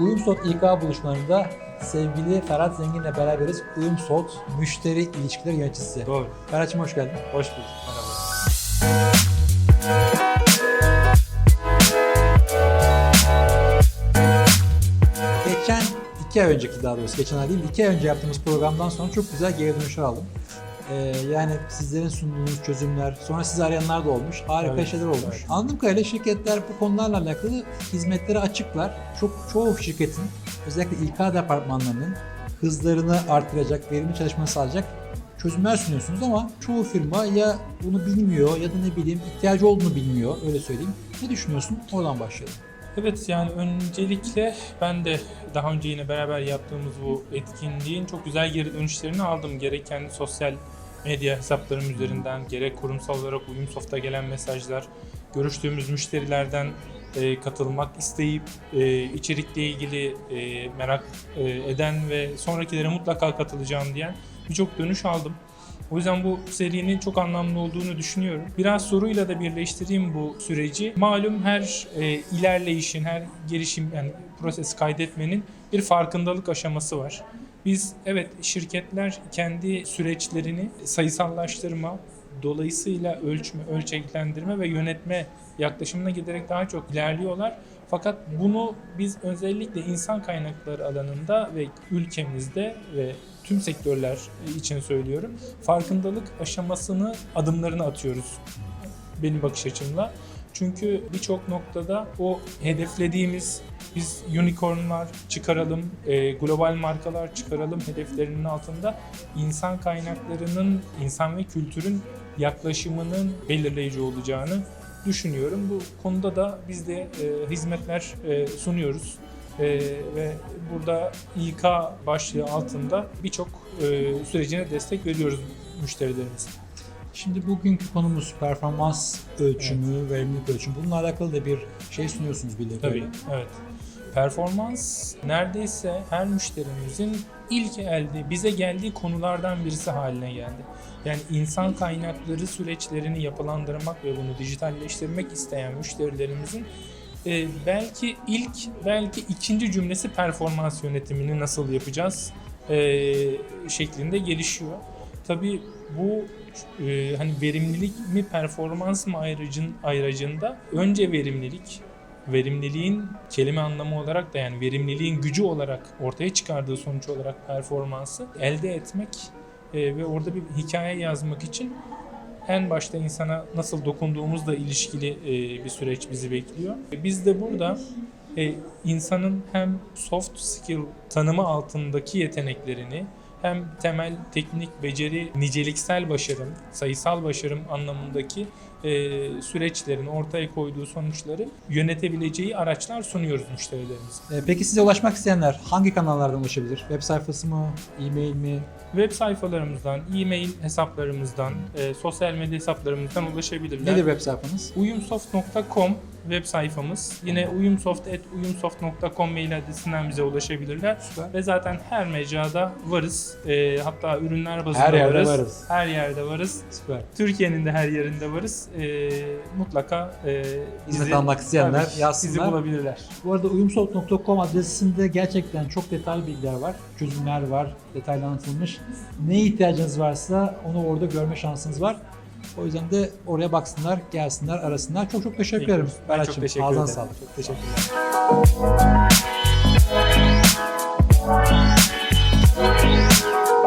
Uyumsot İK buluşmalarında sevgili Ferhat Zengin'le beraberiz. Uyumsot Müşteri İlişkileri Yöneticisi. Doğru. Ferhat'cığım hoş geldin. Hoş bulduk. Merhaba. Geçen iki ay önceki daha doğrusu geçen ay değil iki ay önce yaptığımız programdan sonra çok güzel geri dönüşler aldım. Ee, yani sizlerin sunduğunuz çözümler, sonra sizi arayanlar da olmuş. Harika Evet, şeyler olmuş. evet. Anladığım kadarıyla şirketler bu konularla alakalı hizmetleri açıklar. Çok çoğu şirketin özellikle İK departmanlarının hızlarını artıracak, verimli çalışmanı sağlayacak çözümler sunuyorsunuz ama çoğu firma ya bunu bilmiyor ya da ne bileyim ihtiyacı olduğunu bilmiyor öyle söyleyeyim. Ne düşünüyorsun? Oradan başlayalım. Evet yani öncelikle ben de daha önce yine beraber yaptığımız bu etkinliğin çok güzel geri dönüşlerini aldım. Gerek kendi sosyal medya hesaplarım üzerinden, gerek kurumsal olarak Uyumsoft'a gelen mesajlar, görüştüğümüz müşterilerden e, katılmak isteyip e, içerikle ilgili e, merak e, eden ve sonrakilere mutlaka katılacağım diyen birçok dönüş aldım. O yüzden bu serinin çok anlamlı olduğunu düşünüyorum. Biraz soruyla da birleştireyim bu süreci. Malum her e, ilerleyişin, her gelişim yani proses kaydetmenin bir farkındalık aşaması var. Biz evet şirketler kendi süreçlerini sayısallaştırma, dolayısıyla ölçme, ölçeklendirme ve yönetme yaklaşımına giderek daha çok ilerliyorlar. Fakat bunu biz özellikle insan kaynakları alanında ve ülkemizde ve tüm sektörler için söylüyorum. Farkındalık aşamasını, adımlarını atıyoruz benim bakış açımla. Çünkü birçok noktada o hedeflediğimiz biz unicornlar çıkaralım, e, global markalar çıkaralım hedeflerinin altında insan kaynaklarının, insan ve kültürün yaklaşımının belirleyici olacağını düşünüyorum. Bu konuda da biz de e, hizmetler e, sunuyoruz. E, ve burada İK başlığı altında birçok e, sürecine destek veriyoruz müşterilerimize. Şimdi bugünkü konumuz performans ölçümü, verimlilik ölçümü. Bununla alakalı da bir şey sunuyorsunuz bildiğim Tabii, evet. Performans neredeyse her müşterimizin ilk elde bize geldiği konulardan birisi haline geldi. Yani insan kaynakları süreçlerini yapılandırmak ve bunu dijitalleştirmek isteyen müşterilerimizin e, belki ilk, belki ikinci cümlesi performans yönetimini nasıl yapacağız e, şeklinde gelişiyor. Tabii bu e, hani verimlilik mi performans mı ayrıcın, ayrıcında önce verimlilik verimliliğin kelime anlamı olarak da yani verimliliğin gücü olarak ortaya çıkardığı sonuç olarak performansı elde etmek e, ve orada bir hikaye yazmak için en başta insana nasıl dokunduğumuzla ilişkili e, bir süreç bizi bekliyor. E, Biz de burada insanın hem soft skill tanımı altındaki yeteneklerini hem temel teknik beceri, niceliksel başarım, sayısal başarım anlamındaki e, süreçlerini ortaya koyduğu sonuçları yönetebileceği araçlar sunuyoruz müşterilerimize. Ee, Peki size ulaşmak isteyenler hangi kanallardan ulaşabilir? Web sayfası mı, e-mail mi? Web sayfalarımızdan, e-mail hesaplarımızdan, e, sosyal medya hesaplarımızdan ulaşabilirler. Nedir web sayfanız? Uyumsoft.com web sayfamız. Yine uyumsoft.uyumsoft.com mail adresinden bize ulaşabilirler. Süper. Ve zaten her mecrada varız. E, hatta ürünler bazında Her yerde varız. varız. Her yerde varız. Süper. Türkiye'nin de her yerinde varız. E, mutlaka e, Hizmet almak isteyenler tabii, yazsınlar. Bizi bulabilirler. Bu arada uyumsoft.com adresinde gerçekten çok detaylı bilgiler var. Çözümler var, detaylı anlatılmış. Ne ihtiyacınız varsa onu orada görme şansınız var. O yüzden de oraya baksınlar, gelsinler, arasınlar. Çok çok teşekkür ederim. Ben çok Berat'cığım. teşekkür Ağzına ederim. sağlık. Çok teşekkürler.